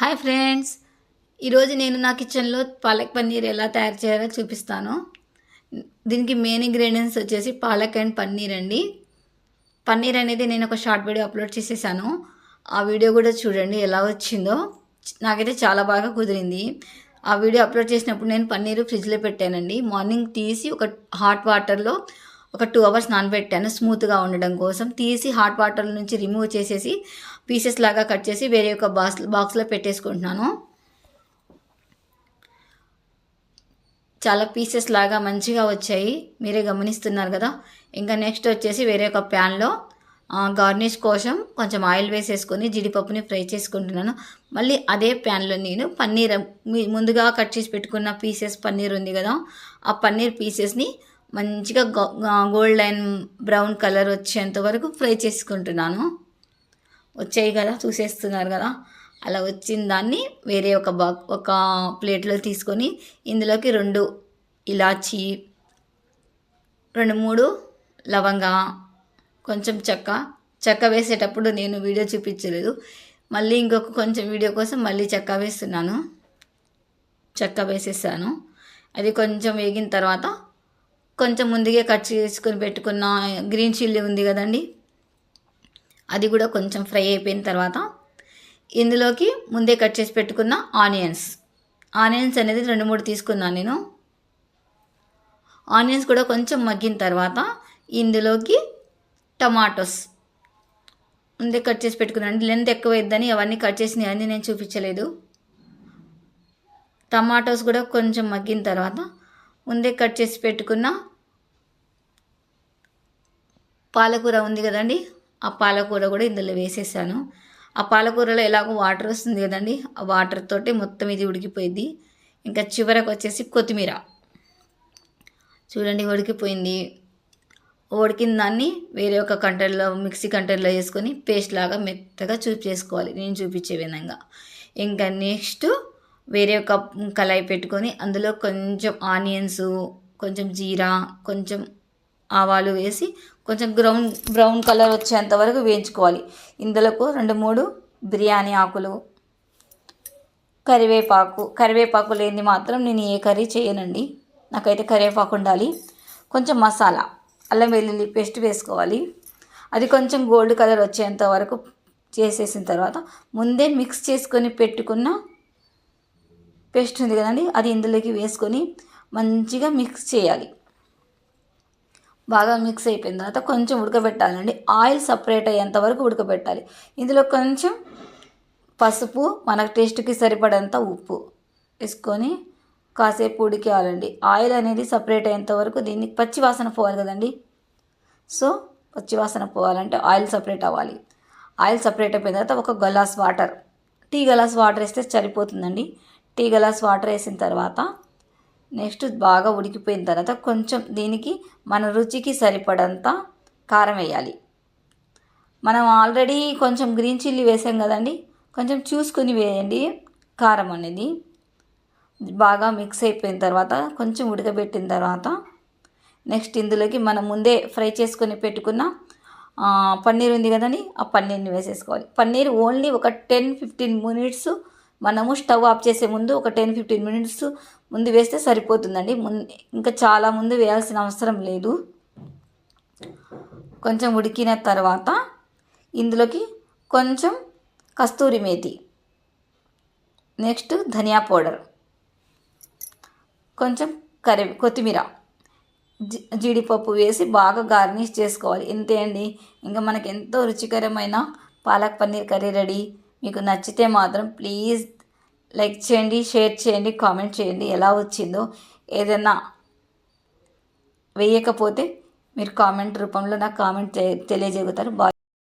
Hi friends. ఈరోజు నేను నా కిచెన్లో పాలక్ పన్నీర్ ఎలా తయారు చేయాలో చూపిస్తాను. దీనికి మెయిన్ ఇంగ్రీడియంట్స్ వచ్చేసి పాలక్ అండ్ పన్నీర్ అండి. పన్నీర్ అనేది నేను ఒక షార్ట్ వీడియో అప్లోడ్ చేసేసాను. ఆ వీడియో కూడా చూడండి ఎలా వచ్చిందో. నాకైతే చాలా బాగా కుదిరింది. ఆ వీడియో అప్లోడ్ చేసినప్పుడు నేను పన్నీరు ఫ్రిడ్జ్లో పెట్టానండి. మార్నింగ్ తీసి ఒక హాట్ వాటర్లో ఒక టూ అవర్స్ నానబెట్టాను స్మూత్గా ఉండడం కోసం. తీసి హాట్ వాటర్ నుంచి రిమూవ్ చేసేసి పీసెస్ లాగా కట్ చేసి వేరే ఒక బాక్స్ బాక్స్లో పెట్టేసుకుంటున్నాను. చాలా పీసెస్ లాగా మంచిగా వచ్చాయి. మీరే గమనిస్తున్నారు కదా. ఇంకా నెక్స్ట్ వచ్చేసి వేరే ఒక ప్యాన్లో గార్నిష్ కోసం కొంచెం ఆయిల్ వేసేసుకొని జీడిపప్పుని ఫ్రై చేసుకుంటున్నాను. మళ్ళీ అదే ప్యాన్లో నేను పన్నీర్ ముందుగా కట్ చేసి పెట్టుకున్న పీసెస్ పన్నీర్ ఉంది కదా ఆ పన్నీర్ పీసెస్ని మంచిగా గోల్డ్ అండ్ బ్రౌన్ కలర్ వచ్చేంత వరకు ఫ్రై చేసుకుంటున్నాను. వచ్చాయి కదా చూసేస్తున్నారు కదా. అలా వచ్చిన దాన్ని వేరే ఒక బా ఒక ప్లేట్లో తీసుకొని ఇందులోకి రెండు ఇలాచి రెండు మూడు లవంగా కొంచెం చెక్క. చెక్క వేసేటప్పుడు నేను వీడియో చూపించలేదు. మళ్ళీ ఇంకొక కొంచెం వీడియో కోసం మళ్ళీ చెక్క వేస్తున్నాను. చెక్క వేసేసాను. అది కొంచెం వేగిన తర్వాత కొంచెం ముందుగా కట్ చేసుకొని పెట్టుకున్న గ్రీన్ చిల్లీ ఉంది కదండి అది కూడా కొంచెం ఫ్రై అయిపోయిన తర్వాత ఇందులోకి ముందే కట్ చేసి పెట్టుకున్న ఆనియన్స్. ఆనియన్స్ అనేది రెండు మూడు తీసుకున్నాను నేను. ఆనియన్స్ కూడా కొంచెం మగ్గిన తర్వాత ఇందులోకి టమాటోస్. ముందే కట్ చేసి పెట్టుకున్నాను. లెంత్ ఎక్కువ ఇద్దని అవన్నీ కట్ చేసినవి అన్నీ నేను చూపించలేదు. టమాటోస్ కూడా కొంచెం మగ్గిన తర్వాత ముందే కట్ చేసి పెట్టుకున్న పాలకూర ఉంది కదండి. ఆ పాలకూర కూడా ఇందులో వేసేసాను. ఆ పాలకూరలో ఎలాగో వాటర్ వస్తుంది కదండి ఆ వాటర్ తోటి మొత్తం ఇది ఉడికిపోయింది ఇంకా చివరకు వచ్చేసి కొత్తిమీర. చూడండి ఉడికిపోయింది. ఉడికిన దాన్ని వేరే ఒక కంటైనర్లో మిక్సీ కంటైనర్లో వేసుకొని పేస్ట్ లాగా మెత్తగా చూపు చేసుకోవాలి. నేను చూపించే విధంగా. ఇంకా నెక్స్ట్ వేరే ఒక కళాయి పెట్టుకొని అందులో కొంచెం ఆనియన్స్ కొంచెం జీరా కొంచెం ఆవాలు వేసి కొంచెం బ్రౌన్ బ్రౌన్ కలర్ వచ్చేంత వరకు వేయించుకోవాలి. ఇందులోకి రెండు మూడు బిర్యానీ ఆకులు కరివేపాకు కరివేపాకు లేని మాత్రం నేను ఏ కర్రీ చేయనండి. నాకైతే కరివేపాకు ఉండాలి. కొంచెం మసాలా అల్లం వెల్లుల్లి పేస్ట్ వేసుకోవాలి. అది కొంచెం గోల్డ్ కలర్ వచ్చేంత వరకు చేసేసిన తర్వాత ముందే మిక్స్ చేసుకొని పెట్టుకున్న పేస్ట్ ఉంది కదండి అది ఇందులోకి వేసుకొని మంచిగా మిక్స్ చేయాలి. బాగా మిక్స్ అయిపోయిన తర్వాత కొంచెం ఉడకబెట్టాలండి. ఆయిల్ సపరేట్ అయ్యేంత వరకు ఉడకబెట్టాలి. ఇందులో కొంచెం పసుపు మనకు టేస్ట్కి సరిపడేంత ఉప్పు వేసుకొని కాసేపు ఉడికేయాలండి. ఆయిల్ అనేది సపరేట్ అయ్యేంత వరకు దీన్ని పచ్చి వాసన పోవాలి కదండి. సో పచ్చి వాసన పోవాలంటే ఆయిల్ సపరేట్ అవ్వాలి. ఆయిల్ సపరేట్ అయిపోయిన తర్వాత ఒక glass water tea glass water వేస్తే సరిపోతుందండి. టీ గలాస్ వాటర్ వేసిన తర్వాత నెక్స్ట్ బాగా ఉడికిపోయిన తర్వాత కొంచెం దీనికి మన రుచికి సరిపడంత కారం వేయాలి. మనం ఆల్రెడీ కొంచెం గ్రీన్ చిల్లీ వేసాం కదండి కొంచెం చూసుకొని వేయండి కారం అనేది. బాగా మిక్స్ అయిపోయిన తర్వాత కొంచెం ఉడకబెట్టిన తర్వాత నెక్స్ట్ ఇందులోకి మనం ముందే ఫ్రై చేసుకొని పెట్టుకున్న పన్నీర్ ఉంది కదండి ఆ పన్నీర్ని వేసేసుకోవాలి. పన్నీర్ ఓన్లీ ఒక టెన్ ఫిఫ్టీన్ మినిట్స్ మనము స్టవ్ ఆఫ్ చేసే ముందు ఒక టెన్ ఫిఫ్టీన్ మినిట్స్ ముందు వేస్తే సరిపోతుందండి. ముందు ఇంకా చాలా ముందు వేయాల్సిన అవసరం లేదు. కొంచెం ఉడికిన తర్వాత ఇందులోకి కొంచెం కస్తూరి మేతి నెక్స్ట్ ధనియా పౌడర్ కొంచెం కరి కొత్తిమీర జీడిపప్పు వేసి బాగా గార్నిష్ చేసుకోవాలి. ఇంతే అండి. ఇంకా మనకి ఎంతో రుచికరమైన పాలక్ పన్నీర్ కర్రీ రెడీ. మీకు నచ్చితే మాత్రం ప్లీజ్ లైక్ చేయండి షేర్ చేయండి కామెంట్ చేయండి ఎలా వచ్చిందో ఏదైనా వేయకపోతే మీరు కామెంట్ రూపంలో నాకు కామెంట్ తెలియజేగుతారు బాయ్.